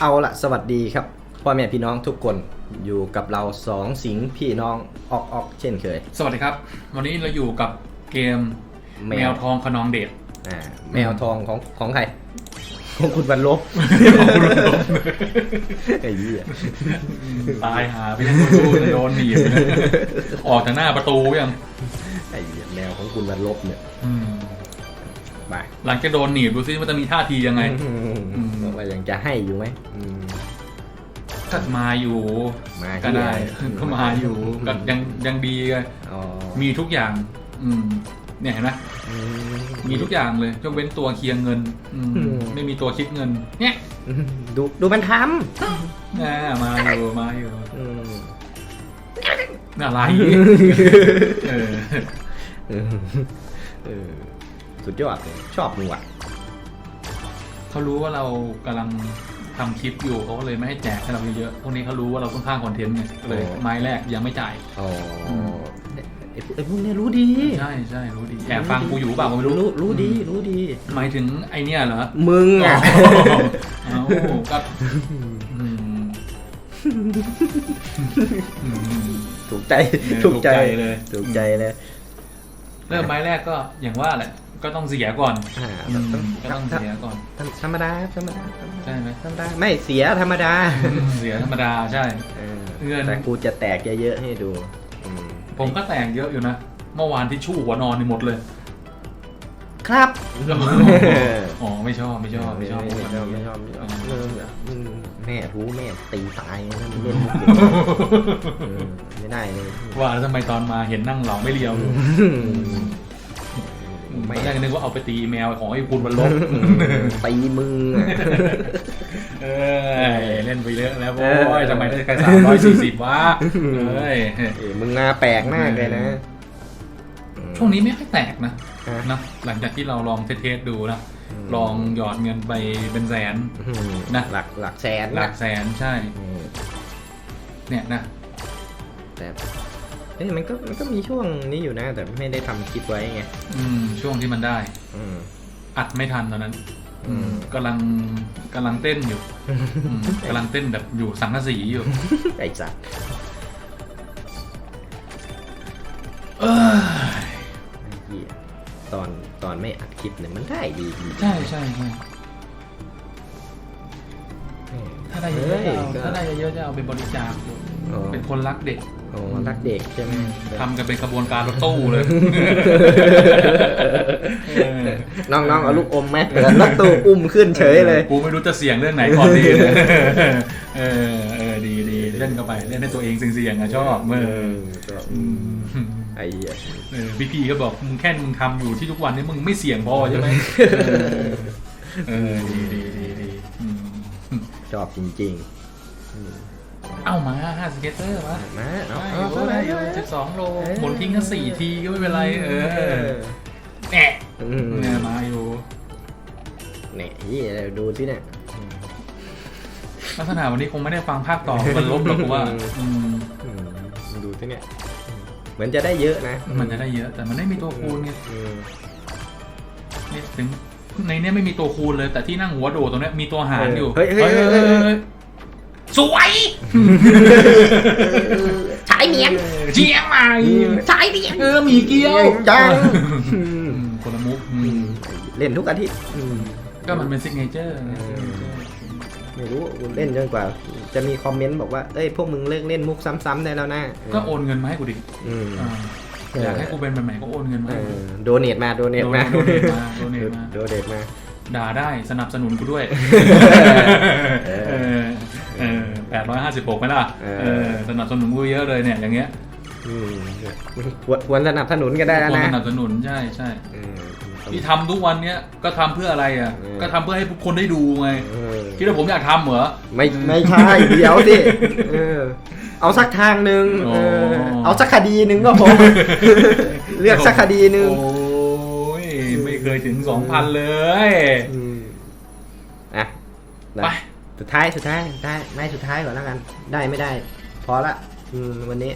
เอาละสวัสดีครับพ่อแม่พี่น้องทุกคนอยู่กับเราสองสิงห์พี่น้องออกออกเช่นเคย สวัสดีครับ วันนี้เราอยู่กับเกมแมแมววทองขนองเดชอ่าแมวทองของของใครของคุณบรรลบไอ้เหี้ยตายหาไปยังรู้จะโดนหนีบเลยออกจากหน้าประตูยังไอ้เหี้ยแมวของคุณบรรลบเนี่ยอืม ไปหลังจากโดนหนีบดูซิว่าจะมีท่าทียังไงอืมว่ายังจะให้อยู่ไหมอืมก็มาอยู่มาก็ได้ที่ไหนก็มาอยู่ก็ยังยังดีเลยอ๋อมีทุกอย่าง อืม เนี่ยเห็นไหมอืมีทุกอย่างเลยยกเว้นตัวเคลียร์เงิน อืมอืมไม่มีตัวคิดเงิน เนี่ยอืมดูดูมันทน่ามาอยู่มาอยู่ำอืมอะไรเออเออเออ สุดยอดเลยชอบมึงว่ะเขารู้ว่าเรากำลังทำคลิปอยู่เขาก็เลยไม่ให้แจกให้เราเยอะๆพวกนี้เขารู้ว่าเราต้องสร้างคอนเทนต์ไงก็เลยโอ้ไม้แรกยังไม่จ่าย อ๋ออม ไอ้พวกไอ้พวกเนี้ยรู้ดีใช่ใช่รู้ดีแอบฟังกูอยู่เปล่าก็ไม่รู้รู้รู้ดีรู้ดี หมายถึงไอเนี้ยเหรอมึงอะ เอ้าก็อืมอืม ถูกใจเออถูกใจถูกใจเลย ถูกใจเลย เริ่มไม้แรกก็อย่างว่าแหละ ก็ต้องเสียก่อนอ่าอืมต้องก็ต้องเสียก่อนธรรมธรรมดาธรรมดาธรรมดาใช่ไหมธรรมดาไม่เสียธรรมดาอืมเสียธรรมดาใช่ เออเงิน แต่กูจะแตกเยอะๆให้ดูอืมผมก็แต่งเยอะอยู่นะ เมื่อวานที่ชู่หัวนอนนี่หมดเลย ครับ อ๋อไม่ชอบไม่ชอบไม่ชอบไม่ชอบไม่ชอบไม่ชอบอืมเอออืมแม่รู้แม่ตีตายนะมันเล่นมุกอย่างนี้เออไม่ได้เลยว่าแล้วทำไมตอนมาเห็นนั่งเหล่าไม่เลียวอยู่ไม่ ไม่ได้นึกว่าเอาไปตีอีเมลของไอ้คุณบรรลบตีมึงอะเอ้ยเล่นไปเยอะแล้วโว้ยทำไมได้แค่สามร้อยสี่สิบวะเอ้ยเอ้ยมึงงาแปลกมากเลยนะ ช่วงนี้ไม่ค่อยแตกนะฮะนะหลังจากที่เราลองเทสๆดูนะอืมลองหยอดเงินไปเป็นแสนอืมนะหลักหลักแสนหลักแสนใช่อืมเนี่ยนะแต่ เอ้ยมันก็มันก็มีช่วงนี้อยู่นะ แต่ไม่ได้ทำคลิปไว้ไงอืม ช่วงที่มันได้ อืม อัดไม่ทันตอนนั้นอืม กำลังกำลังเต้นอยู่อืมกำลังเต้นแบบอยู่สังกะสีอยู่ ไอ้สัตว์เอ้ยไอ้เหี้ยตอนตอนไม่อัดคลิปเนี่ยมันได้ดีดีใช่ใช่ใช่ถ้าได้เยอะๆจะเอาก็ถ้าได้เยอะๆจะเอาไปบริจาคอยู่ อ๋อเป็นคนรักเด็กโอ้รักเด็กใช่ไหมทำกันเป็นขบวนการรถตู้เลยเออน้องๆเอาลูกอมไหมเปิดรถตู้อุ้มขึ้นเฉยเลย กูไม่รู้จะเสี่ยงเรื่องไหนก่อนดีเนี่ยเออเออดีดีเล่นเข้าไปเล่นให้ตัวเองเสี่ยงๆอะชอบเออก็อืมไอ้เหี้ยเออพี่พีก็บอกมึงแค่มึงทำอยู่ที่ทุกวันนี้มึงไม่เสี่ยงพอใช่ไหมเออเออดีดีดีดีอืมชอบจริงๆอืม เอ้ามาห้าสเก็ตเตอร์วะมาเอาได้เอาอยู่เข้าได้อยู่ไปสิบสองโลเออหมุนทิ้งกันสี่ทีก็ไม่เป็นไร เออแอะอืมเนี่ยมาอยู่เนี่ยเหี้ยดูสิเนี่ยลักษณะวันนี้คงไม่ได้ฟังภาคต่อมันลบหรอกกูว่าอืมอืมดูสิเนี่ยเหมือนจะได้เยอะนะ มันจะได้เยอะ แต่มันไม่มีตัวคูณไงอืมเนี่ยถึงในเนี้ยไม่มีตัวคูณเลย แต่ที่นั่งหัวโดดตรงเนี้ยมีตัวหารอยู่ เฮ้ยเฮ้ยเฮ้ยเฮ้ยเฮ้ย สวยฉายเนียงเจียงใหม่ฉายเนียงเออหมีเกี้ยวจังอืมคนละมุกอืมเล่นทุกอาทิตย์อืมก็มันเป็นซิกเนเจอร์ไม่รู้กูเล่นจนกว่า จะมีคอมเมนต์บอกว่าเอ้ยพวกมึงเลิกเล่นมุกซ้ำๆได้แล้วนะก็โอนเงินมาให้กูดิอืมอ่าอยากให้กูเป็นแบบไหนก็โอนเงินมาเอให้กูอโดเนทมาโดเนทมาโดเนทมาโดเนทมาโดเนทมาด่าได้สนับสนุนกูด้วย เออเออเออแปดร้อยห้าสิบหกไหมล่ะเออ เออสนับสนุนกูเยอะเลยเนี่ยอย่างเงี้ยอืมควรควรสนับสนุนก็ได้แล้วควรนะสนับสนุนใช่ใช่เออที่ทำทุกวันเนี้ยก็ทำเพื่ออะไรอะ เออ ก็ทำเพื่อให้ทุกคนได้ดูไงเออคิดว่าผมอยากทำเหรอ ไม่ไม่ใช่ เดี๋ยวสิเออ เอาสักทางหนึ่งอ๋อเออเอาสักคดีหนึ่งก็พอ เลือกสักคดีหนึ่ง โอ้ยไม่เคยถึงสองพันเลย อืมอะไป สุดท้ายสุดท้ายสุดท้ายไม่สุดท้ายก่อนแล้วกัน ได้ไม่ได้ พอละ อืมวันนี้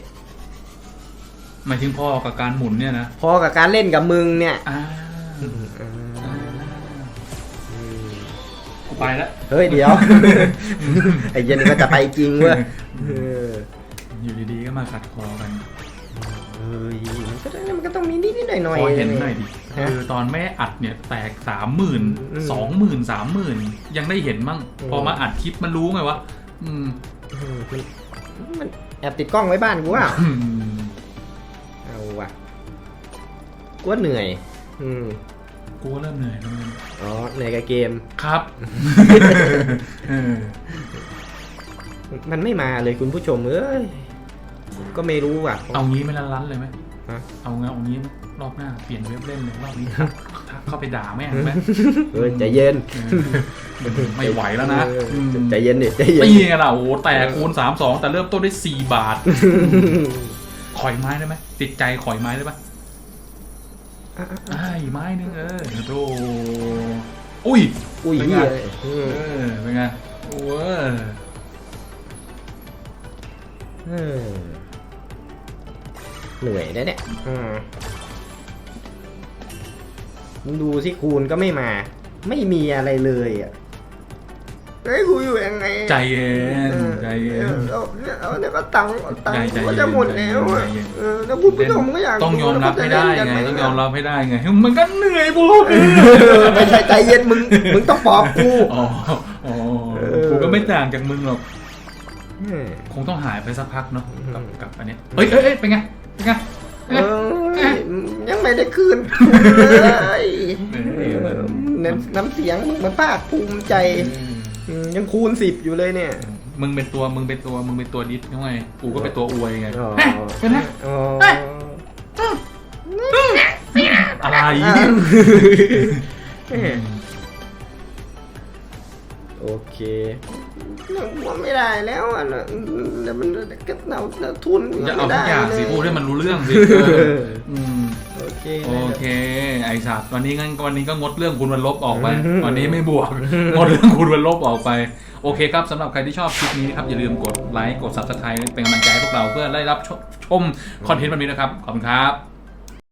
หมายถึงพ่อกับการหมุนเนี่ยนะพอกับการเล่นกับมึงเนี่ยอ่าอืมอ่าอืมกูไปแล้วเฮ้ยเดี๋ยว ไอ้เย็นนี่ก็จะไปจริงเว้ยเอออยู่ดีๆก็มาขัดคอกัน เฮ้ยมันก็ต้องมันก็ต้องมีนิดๆหน่อยพๆอเห็นหน่อยดิฮะคือตอนแม่อัดเนี่ยแตกสามหมื่นอืมสองหมื่นสามหมื่นยังได้เห็นมั่ง อืม พอมาอัดคลิปมันรู้ไงวะอืมเออมันมันแอบติดกล้องไว้บ้านกูว่า อืมเอาว่ะกูว่าเหนื่อย อืม กูก็เริ่มเหนื่อยแล้วเหมือนกันอ๋อ เหนื่อยกับเกม ครับ เออมันไม่มาเลยคุณผู้ชมเอ้ย ก็ไม่รู้ว่ะ เอางี้ไม่ลันๆเลยไหมฮะ เอางี้เอางี้ไหมรอบหน้าเปลี่ยนเว็บเล่นเลยรอบนี้ทักทักเข้าไปด่าแม่งไหมเออใจเย็นเออไม่ไหวแล้วนะเอออมใจเย็นดิใจเย็นนี่ไงล่ะโอ้โหแต่คูณสามสองแต่เริ่มต้นได้สี่บาทขอยไม้ได้ไหมติดใจขอยไม้ได้ปะอะอะอ่าอีกไม้นึงเออโธ่อุ้ย อุ้ยเป็นไง เหี้ยอืเอมอเป็นไงโอ้ยเออ เหนื่อยนะเนี่ยอืมมึงดูสิคูณก็ไม่มา ไม่มีอะไรเลยอะเฮ้ยกูอยู่ยังไงใจเย็นใจเย็นเอาเนี่ยเอาเนี่ยก็ตังค์ตังค์ใจเย็นก็จะหมดแล้วอะใจเย็นเออแล้วคุณผู้ชมก็อยากต้องยอมรับให้ได้ไงแล้วต้องก็จะเล่นกันหยอมรับให้ได้ไงมันก็เหนื่อยบุไม่ใช่ใจเย็นมึงมึงต้องปลอบกูอ๋ออ๋อเออกูก็ไม่ต่างจากมึงหรอกเออคงต้องหายไปสักพักเนาะกับอืมกับอันเนี้ยเอ้ยเอ้ยเอ้ยเป็นไงเป็น ไงเออยังไม่ได้คืนเลยเออมันน้ำน้ำเสียงมึงมันภาคภูมิใจอืมยังคูณสิบอยู่เลยเนี่ยมึงเป็นตัวมึงเป็นตัวมึงเป็นตัวดิสไงกูก็เป็นตัวอวยไงอ๋อเฮ้ยเป็นไงอ๋ออะไรอ้าวเอ้ยโอเค มันไม่ได้แล้วอะนะเดี๋ยวมันก็เอาเอาทุนจะเอาไม่ทุได้กอย่างเลสิยพูดให้มันรู้เรื่องสิเอออืมโอเคโอเค ไอสัตว์วันนี้งั้นวันนี้ก็งดเรื่องคุณวันลบออกไปอืมวันนี้ไม่บวกงดเรื่องคุณวันลบออกไป โอเคครับสำหรับใครที่ชอบคลิปนี้นะครับอย่าลืมกดไลค์กด subscribe เป็นกำลังใจให้พวกเราเพื่อได้รับชมคอนเทนต์แบบนี้นะครับขอบคุณครับ